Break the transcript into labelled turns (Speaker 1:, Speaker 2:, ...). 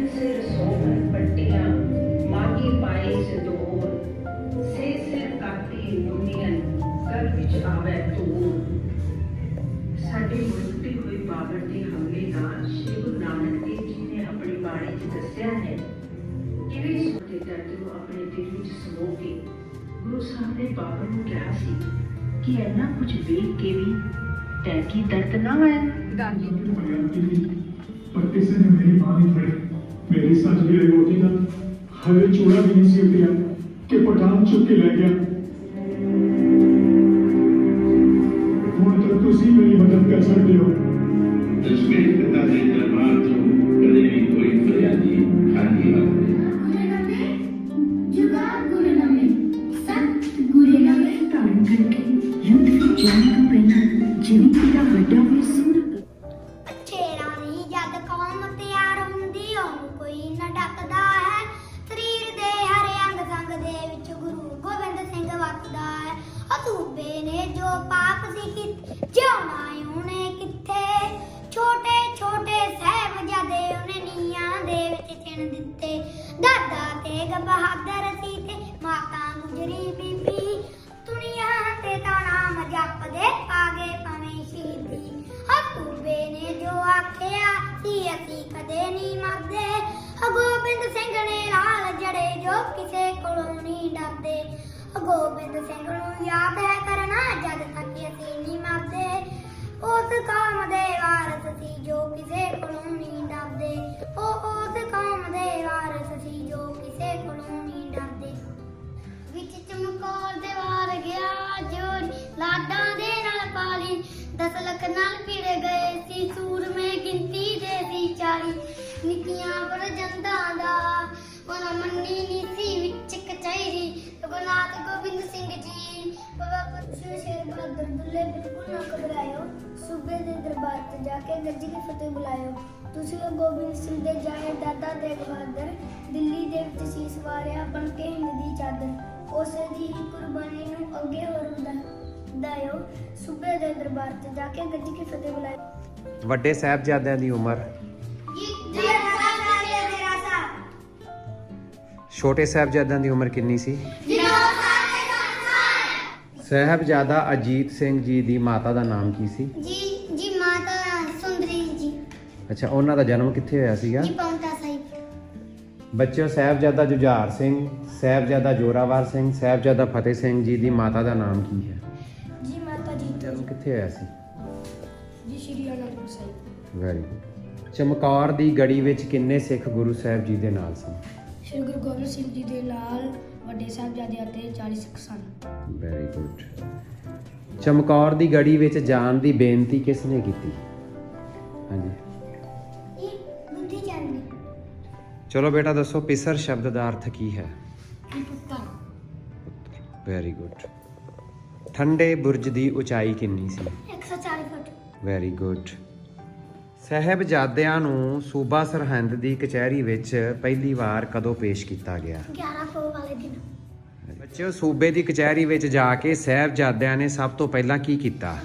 Speaker 1: ਤਨ ਸਿਰ
Speaker 2: ਸੋਹਣ ਪੱਟੀਆਂ, ਮਾਹੀ ਪਾਈ ਸਿੰਦੂਰ। ਸੇ ਸਿਰ ਕਾਤੀ ਮੁੰਨੀਆਂ ਕਰ ਵਿੱਚ ਆਵੇ ਤੂਰ ਸਾਡੇ ਮੁਕਤੀ ਹੋਈ ਬਾਬਰ ਦੇ ਹਮਲੇ ਦਾ ਸ਼ਿਵ ਨਾਨਕ ਦੇਵ ਜੀ ਨੇ ਆਪਣੀ ਬਾਣੀ 'ਚ ਦੱਸਿਆ ਹੈ ਕਿਵੇਂ ਸੋਤੇ ਦਰਦ ਨੂੰ ਆਪਣੇ ਦਿਲ ਵਿੱਚ ਸਮੋ ਕੇ ਗੁਰੂ ਸਾਹਿਬ ਨੇ ਬਾਬਰ ਨੂੰ ਕਿਹਾ ਸੀ ਕਿ ਇੰਨਾ ਕੁਝ ਵੇਖ ਕੇ ਵੀ ਤੈਨੂੰ ਦਰਦ ਨਾ ਆਇਆ।
Speaker 3: ਗਾਂਗੀ ਪਰ ਕਿਸੇ ਨੇ ਮੇਰੀ ਬਾਣੀ ਫੜੀ ਫੜੀ ਮੇਰੀ ਸੱਚ ਵੀ ਰਿਪੋਰਟਿੰਗ ਨਾਲ ਹਲੇ ਚੂੜਾ ਵੀ ਨਹੀਂ ਸੀ ਉਤਰਿਆ ਕਿ ਪਠਾਨ ਚੁੱਕ ਕੇ ਲੈ ਗਿਆ ਹੁਣ ਤਾਂ ਤੁਸੀਂ ਮੇਰੀ ਮਦਦ ਕਰ ਸਕਦੇ ਹੋ
Speaker 4: ਤਸਵੀਰ ਪਿਤਾ ਦੇ ਦਰਬਾਰ ਤੋਂ ਕਦੇ ਵੀ ਕੋਈ ਫਰਿਆਦੀ ਖਾਲੀ ਹੱਥ ਨਹੀਂ
Speaker 5: गुरु नमे जुगा गुरु नमे सत गुरु नमे
Speaker 2: ਧਾਰਨ
Speaker 5: ਕੋਈ ਨਾ ਡੱਕਦਾ ਹੈ। ਸਰੀਰ ਦੇ ਹਰ ਅੰਗ ਸੰਗ ਦੇ ਵਿੱਚ ਗੁਰੂ ਗੋਬਿੰਦ ਸਿੰਘ ਵਸਦਾ ਹੈ। ਅਸੂਬੇ ਨੇ ਜੋ ਪਾਪ ਸੀ ਕੀਤੇ, ਜਿਉਣਾ ਉਹਨੇ ਕਿੱਥੇ? ਛੋਟੇ ਛੋਟੇ ਸਾਹਿਬਜ਼ਾਦੇ ਉਹਨੇ ਨੀਆਂ ਦੇ ਵਿੱਚ ਚਿਣ ਦਿੱਤੇ। ਦਾਦਾ ਤੇਗ ਬਹਾਦਰ ਸੀ ਤੇ ਮਾਤਾ ਗੁਜਰੀ ਬੀਬੀ। ਦੁਨੀਆ ਤੇ ਤਾਂ ਨਾਮ ਜਪਦੇ ਆਗੇ ਪਵੇਂ ਸ਼ਹੀਦੀ। ਹਕੂਬੇ ਨੇ ਜੋ ਆਖਿਆ ਸੀ ਅਸੀਂ ਕਦੇ ਨਹੀਂ ਮਰਦੇ। ਗੋਬਿੰਦ ਸਿੰਘ ਨੇ ਲਾਲ ਜੜੇ ਜੋ ਕਿਸੇ ਕੋਲੋਂ ਨਹੀਂ ਡਰਦੇ। ਗੋਬਿੰਦ ਸਿੰਘ ਨੂੰ ਯਾਦ ਹੈ ਕਰਨਾ ਜਦ ਤੱਕ ਅਸੀਂ ਨਹੀਂ ਮਰਦੇ। ਉਸ ਕੌਮ ਦੇ ਵਾਰਸ ਸੀ ਜੋ ਕਿਸੇ ਕੋਲੋਂ ਨਹੀਂ ਡਰਦੇ। ਉਹ ਉਸ ਕਾਮ ਦੇ ਵਾਰਸ ਸੀ ਜੋ ਕਿਸੇ ਕੋਲੋਂ ਨਹੀਂ ਡਰਦੇ। ਵਿੱਚ ਚਮਕੌਰ ਦੇ ਵਾਰ ਗਿਆ, ਜੋ ਲਾਡਾਂ ਦੇ ਨਾਲ ਪਾਲੀ। ਦਸ ਲੱਖ ਨਾਲ ਭਿੜ ਗਏ ਸੀ ਸੂਰਮੇ ਗਿਣਤੀ ਦੇ ਸੀ ਚਾਲੀ ਨਿੱਕੀਆਂ ਪਰ ਦਾ। ਮਨ ਮੰਨੀ ਨੀ ਸੀ ਵਿੱਚ ਕਚਹਿਰੀ। ਰਘੁਨਾਥ ਗੋਬਿੰਦ ਸਿੰਘ ਜੀ, ਬਾਬਾ ਪੱਛੂ ਸ਼ੇਰ ਬਹਾਦਰ ਦੁੱਲੇ ਬਿਲਕੁਲ ਨਾ ਘਬਰਾਇਓ। ਸੂਬੇ ਦੇ ਦਰਬਾਰ ਤੇ ਜਾ ਕੇ ਗੱਜ ਕੇ ਫਤਿਹ ਬੁਲਾਇਓ। ਤੁਸੀਂ ਉਹ ਗੋਬਿੰਦ ਸਿੰਘ ਦੇ ਜਾਏ ਦਾਦਾ ਤੇਗ ਬਹਾਦਰ, ਦਿੱਲੀ ਦੇ ਵਿੱਚ ਸੀਸ ਵਾਰਿਆ ਬਣ ਕੇ ਹਿੰਦ ਦੀ ਚਾਦਰ। ਉਸ ਦੀ ਹੀ ਕੁਰਬਾਨੀ ਨੂੰ ਅੱਗੇ ਹੋਰ ਵਧਾਇਓ ਸੂਬੇ ਦੇ ਦਰਬਾਰ ਤੇ ਜਾ ਕੇ ਗੱਜ ਕੇ ਫਤਿਹ ਬੁਲਾਇਓ।
Speaker 6: ਵੱਡੇ ਸਾਹਿਬਜ਼ਾਦਿਆਂ ਦੀ ਉਮਰ। ਛੋਟੇ ਸਾਹਿਬਜ਼ਾਦਿਆਂ ਦੀ ਉਮਰ ਕਿੰਨੀ ਸੀ? ਸਾਹਿਬਜ਼ਾਦਾ ਅਜੀਤ ਸਿੰਘ ਜੀ ਦੀ ਮਾਤਾ ਦਾ ਨਾਮ ਕੀ ਸੀ?
Speaker 5: ਜੀ ਜੀ ਮਾਤਾ ਸੁੰਦਰੀ ਜੀ।
Speaker 6: ਅੱਛਾ ਉਹਨਾਂ ਦਾ ਜਨਮ ਕਿੱਥੇ ਹੋਇਆ ਸੀਗਾ?
Speaker 5: ਜੀ ਪੌਂਟਾ ਸਾਹਿਬ।
Speaker 6: ਬੱਚਿਓ ਸਾਹਿਬਜ਼ਾਦਾ ਜੁਝਾਰ ਸਿੰਘ ਸਾਹਿਬਜ਼ਾਦਾ ਜੋਰਾਵਰ ਸਿੰਘ ਸਾਹਿਬਜ਼ਾਦਾ ਫਤਿਹ ਸਿੰਘ ਜੀ ਦੀ ਮਾਤਾ ਦਾ ਨਾਮ ਕੀ ਹੈ?
Speaker 5: ਜੀ ਮਾਤਾ ਜੀ
Speaker 6: ਜਨਮ ਕਿੱਥੇ ਹੋਇਆ ਸੀ?
Speaker 5: ਸ਼੍ਰੀ ਅਨੰਦਪੁਰ ਸਾਹਿਬ।
Speaker 6: ਵੈਰੀ ਗੁੱਡ ਚਮਕੌਰ ਦੀ ਗੜੀ ਵਿੱਚ ਕਿੰਨੇ ਸਿੱਖ ਗੁਰੂ ਸਾਹਿਬ ਜੀ ਦੇ ਨਾਲ ਸਨ?
Speaker 5: ਸ਼੍ਰੀ ਗੁਰੂ ਗੋਬਿੰਦ ਸਿੰਘ ਜੀ ਦੇ ਨਾਲ ਵੱਡੇ ਸਾਹਿਬਜ਼ਾਦੇ ਅਤੇ 40 ਸਿੱਖ ਸਨ।
Speaker 6: ਵੈਰੀ ਗੁੱਡ ਚਮਕੌਰ ਦੀ ਗੜੀ ਵਿੱਚ ਜਾਣ ਦੀ ਬੇਨਤੀ ਕਿਸ ਨੇ ਕੀਤੀ? ਹਾਂਜੀ।
Speaker 5: ਇਹ ਬੁੱਧੀ ਚੰਦ ਨੇ।
Speaker 6: ਚਲੋ ਬੇਟਾ ਦੱਸੋ ਪਿਸਰ ਸ਼ਬਦ ਦਾ ਅਰਥ ਕੀ ਹੈ?
Speaker 5: ਪੁੱਤਰ
Speaker 6: ਵੈਰੀ ਗੁੱਡ ਠੰਡੇ ਬੁਰਜ ਦੀ ਉਚਾਈ ਕਿੰਨੀ ਸੀ?
Speaker 5: 140 ਫੁੱਟ
Speaker 6: ਵੈਰੀ ਗੁੱਡ ਸਾਹਿਬਜ਼ਾਦਿਆਂ ਨੂੰ ਸੂਬਾ ਸਰਹੰਦ ਦੀ ਕਚਹਿਰੀ ਵਿੱਚ ਪਹਿਲੀ ਵਾਰ ਕਦੋਂ ਪੇਸ਼ ਕੀਤਾ ਗਿਆ?
Speaker 5: 11 ਪੋ ਵਾਲੇ ਦਿਨ।
Speaker 6: ਬੱਚਿਓ ਸੂਬੇ ਦੀ ਕਚਹਿਰੀ ਵਿੱਚ ਜਾ ਕੇ ਸਾਹਿਬਜ਼ਾਦਿਆਂ ਨੇ ਸਭ ਤੋਂ ਪਹਿਲਾਂ ਕੀ ਕੀਤਾ?